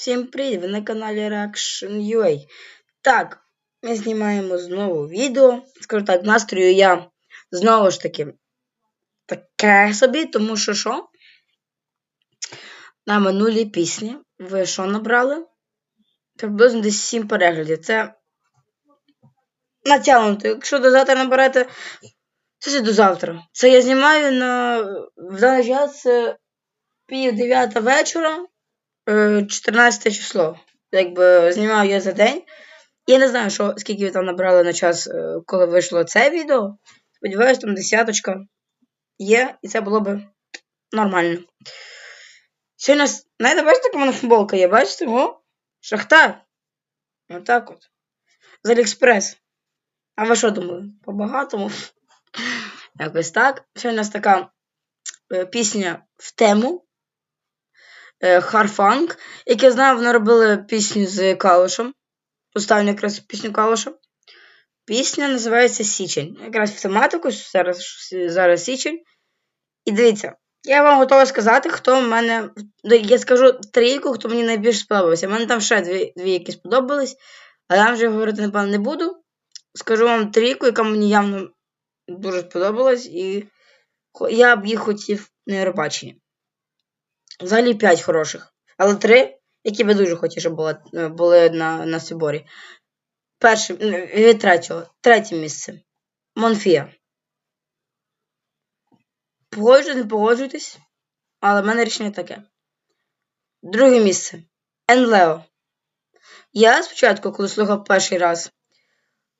Всім привіт! Ви на каналі Reaction UA. Так, ми знімаємо знову відео. Скажу так, настрою я знову ж таки таке собі, тому що що? На минулій пісні ви що набрали? Приблизно десь 7 переглядів. Це натягнуто. Якщо до завтра наберете, це до завтра. Це я знімаю на в даний час пів дев'ята вечора. Е, 14 число. Якби знімав я за день. Я не знаю, що, скільки ви там набрали на час, е, коли вийшло це відео. Сподіваюсь, там десяточка є, і це було б нормально. Сьогодні, знаєте, бачите, яка в мене футболка є, бачите? О, Шахтар. Отак от. З Аліекспрес. А ви що думали? По-багатому? Якось так. Сьогодні у нас така е, пісня в тему. Е, Харфанк, як я знаю, вони робили пісню з Калушем. Останню якраз пісню Калуша. Пісня називається Січень. Якраз в тематику зараз, зараз Січень. І дивіться, я вам готова сказати, хто в мене. Я скажу трійку, хто мені найбільше сподобався. У мене там ще дві, дві які сподобались, але я вже говорити, напевно, не буду. Скажу вам трійку, яка мені явно дуже сподобалась, і я б їх хотів на Євробаченні. Взагалі 5 хороших. Але 3, які би дуже хотів, щоб були, були на, на Сиборі. Перше, від третього. Третє місце. Монфія. Погоджуйтесь, не погоджуйтесь. Але в мене рішення таке. Друге місце. Енлео. Я спочатку, коли слухав перший раз,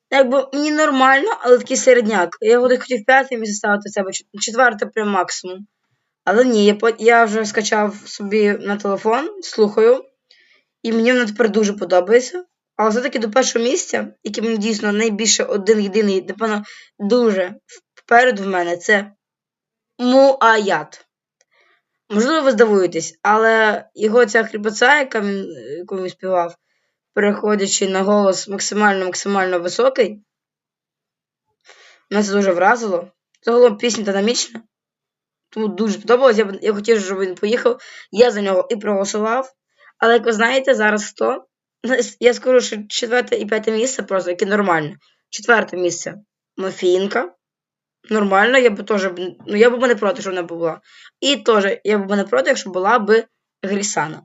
якби мені нормально, але такий середняк. Я хотів п'яте місце ставити себе, четверте прям максимум. Але ні, я, я вже скачав собі на телефон, слухаю, і мені воно тепер дуже подобається. Але все-таки до першого місця, який мені дійсно найбільше один єдиний, напевно, дуже вперед в мене, це Муаят. Можливо, ви здивуєтесь, але його ця хрипоця, яка він, яку він співав, переходячи на голос максимально-максимально високий, мене це дуже вразило. Загалом пісня динамічна. Тому дуже сподобалось. Я, я хотів, щоб він поїхав. Я за нього і проголосував. Але як ви знаєте, зараз хто? Я скажу, що четверте і п'яте місце просто яке нормально. Четверте місце Мафінка. Нормально, я б теж ну я б не проти, щоб вона була. І теж я б не проти, якщо була б Грісана.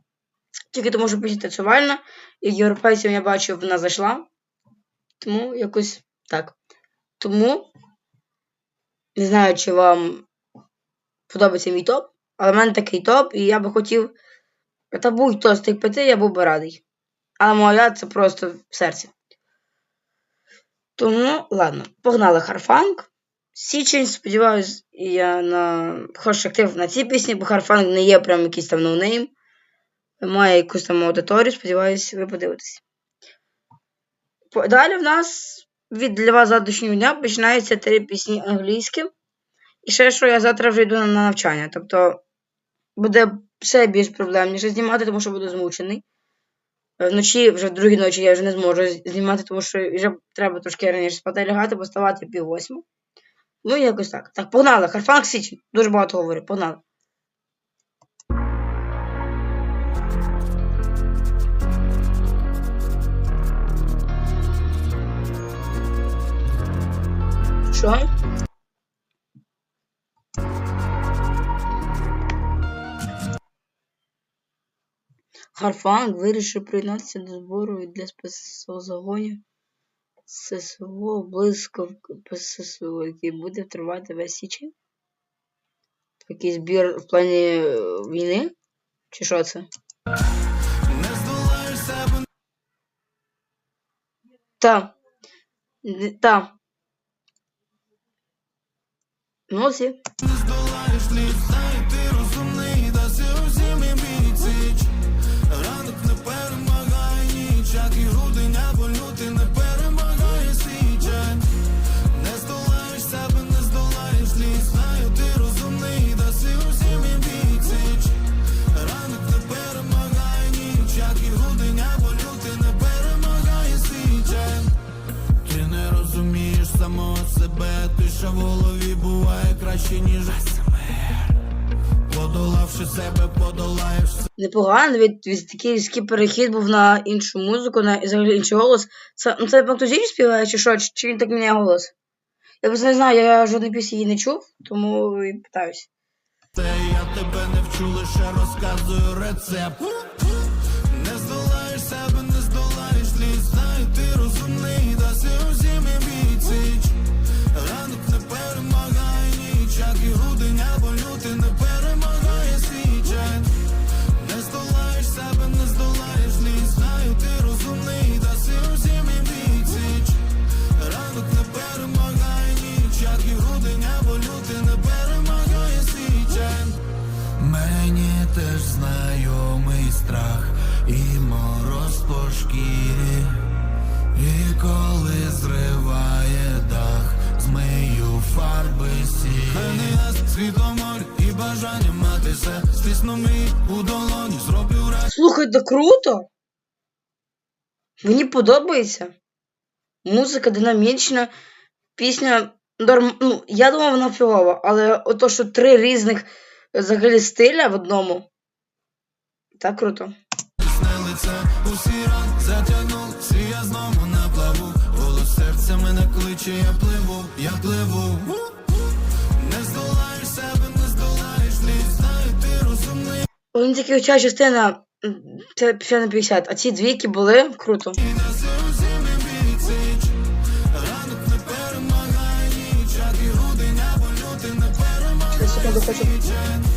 Тільки тому, що пісня танцювальна, і європейцям я бачу, вона зайшла. Тому якось так. Тому не знаю, чи вам подобається мій топ, але в мене такий топ, і я би хотів. Та будь-хто з тих п'яти, я був би радий. Але моя це просто в серці. Тому, ладно, погнали Харфанк. Січень, сподіваюсь, я на хороший актив на цій пісні, бо Харфанк не є прям якийсь там ноунейм. Має якусь там аудиторію, сподіваюсь, ви подивитесь. Далі в нас від для вас завтрашнього дня починаються три пісні англійські. І ще що я завтра вже йду на навчання. Тобто буде все більш проблемніше знімати, тому що буду змучений. Вночі, вже в другій ночі я вже не зможу знімати, тому що вже треба трошки раніше спати лягати, бо ставати пів восьму. Ну, якось так. Так, погнали. Харфанк Січень. Дуже багато говорю. Погнали. Що? Харфанг вирішив приєднатися до збору для спецзагонів ССО близько ПССО, який буде тривати весь січень. Такий збір в плані війни? Чи що це? Та. Та. Ну, всі. Ти самого себе, ти що в голові буває краще, ніж СМР Подолавши себе, подолаєш Непогано, від, від такий різкий перехід був на іншу музику, на взагалі інший голос. Це, ну, це Пактузіч співає, чи що? Чи, чи він так міняє голос? Я просто не знаю, я жодної пісні її не чув, тому і питаюсь. Це я тебе не вчу, лише розказую рецепт. Теж знайомий страх і мороз по шкірі. І коли зриває дах, змию фарби сірі. Мене і бажання мати все. Стисну мій у долоні, зроблю раз. Слухайте, круто! Мені подобається. Музика динамічна, пісня. Норм... Ну, я думав, вона фігова, але ото, що три різних взагалі стиля в одному. Так круто. Я пливу, я пливу. Не здолаєш себе, не здолаєш ти розумний. Він тільки ця частина це 50 на 50, а ці двійки були круто. Перемагає Ще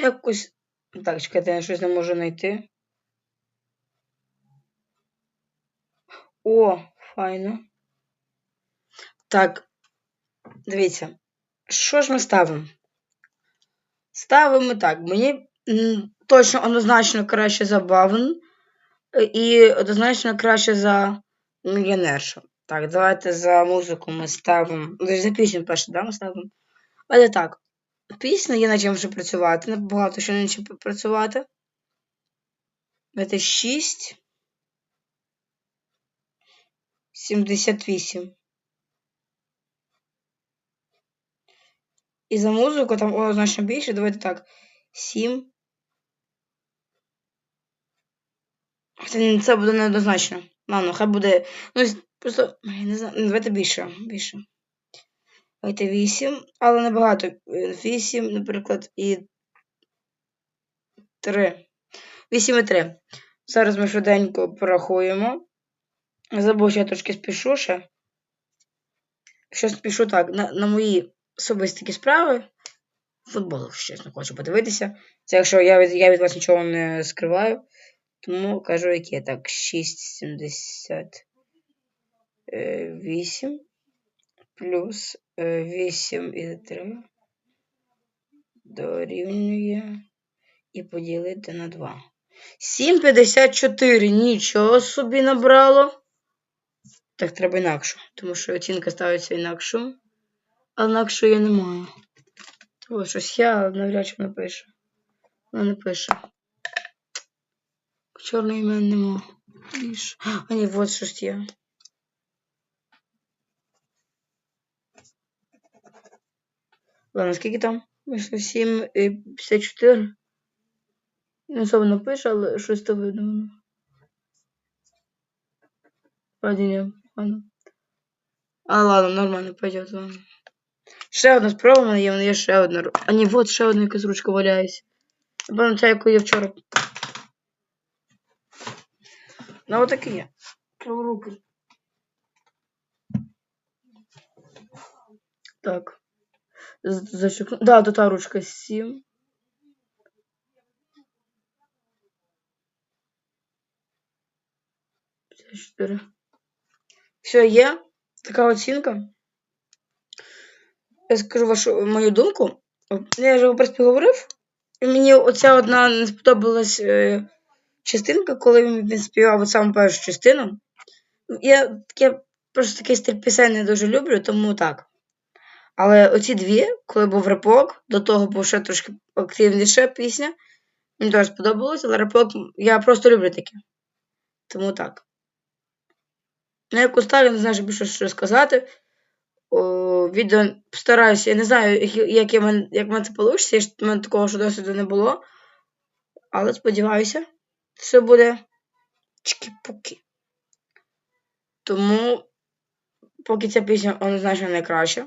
Якось. Так, чекайте, я щось не можу знайти. О, файно. Так. Дивіться. Що ж ми ставимо? Ставимо так. Мені точно однозначно краще за Бавн. е, І однозначно краще за мільйонершу. Так, давайте за музику ми ставимо. За пісню перше, да, ми ставимо. Але так. Пісня є над чим вже працювати. Набагато що над чим працювати. Це 6. 78. І за музику там значно більше. Давайте так. 7. Це, буде неоднозначно. Ладно, хай буде. Ну, просто. Не знаю. ну, Давайте більше. Більше. Давайте 8, але небагато. 8, наприклад, і 3. 8 і 3. Зараз ми швиденько порахуємо. Забув, що я трошки спішу ще. Що спішу так, на, на мої особисті справи. Футбол, чесно, хочу подивитися. Це якщо я від, я від вас нічого не скриваю. Тому кажу, яке. Так, 6,78 плюс е, 8 і 3 дорівнює і поділити на 2. 7,54. Нічого собі набрало. Так, треба інакше, тому що оцінка ставиться інакшу. А інакше я не маю. Тому щось я навряд чи напише. Вона не пише. Чорної мене нема. А ні, вот щось є. Ладно, скільки там? Вийшло 7 і 54. Не особо напише, але щось то видно. Вроді ні, ладно. А, ладно, нормально, пойдет, ладно. Ще одна справа в мене є, в мене є ще одна. ру- А ні, вот ще одна якась ручка валяється. Напевно, ця, яку я вчора. Ну, отак і є. Про руки. Так. Зачекну. Да, то та ручка 7. Все, є. Така оцінка. Я скажу вашу мою думку. Я вже в принципі говорив. мені оця одна не сподобалась е, частинка, коли він співав от саму першу частину. Я таке просто такий стиль пісень не дуже люблю, тому так. Але оці дві, коли був репок, до того був ще трошки активніша пісня. Мені теж сподобалось, але репок я просто люблю таке. Тому так. Ну, якось так, я не знаю, що більше що сказати. О, відео постараюся, я не знаю, як, я, мен- як мене це вийде, в мене такого ж досвіду не було. Але сподіваюся, все буде чкі-пуки. Тому, поки ця пісня однозначно найкраща.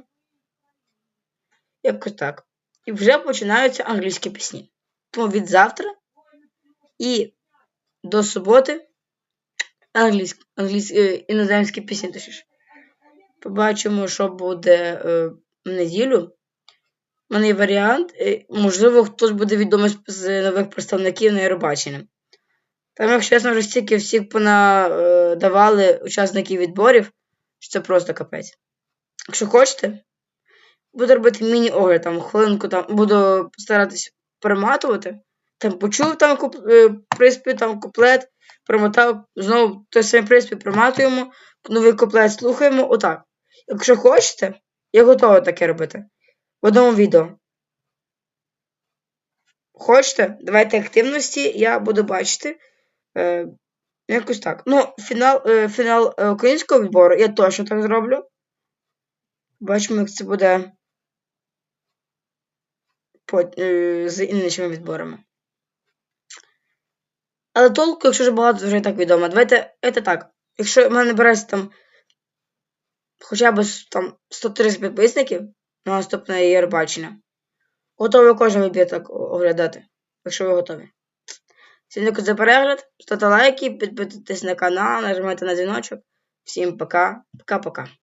Якось так. І вже починаються англійські пісні. Тому від завтра і до суботи англійські, англійські е, іноземські пісні точніше. Побачимо, що буде е, в неділю. У мене є варіант. е, можливо, хтось буде відомий з- нових представників на Євробаченні. Там, якщо чесно, вже стільки всіх понадавали учасників відборів, що це просто капець. Якщо хочете, буду робити міні-огляд, там хвилинку там буду старатись перематувати. Там почув там куп, е, приспів, там куплет, промотав, знову той самий приспів проматуємо, новий куплет слухаємо. Отак. Якщо хочете, я готова таке робити. В одному відео. Хочете? Давайте активності, я буду бачити. Е, якось так. Ну, фінал, е, фінал е, українського відбору я точно так зроблю. Бачимо, як це буде з іншими відборами. Але толку, якщо вже багато, вже і так відомо. Давайте, це так. Якщо в мене набереться там хоча б там 130 підписників на наступне Євробачення, готовий кожен вибір так оглядати, якщо ви готові. Всім дякую за перегляд, ставте лайки, підписуйтесь на канал, нажимайте на дзвіночок. Всім пока, пока-пока.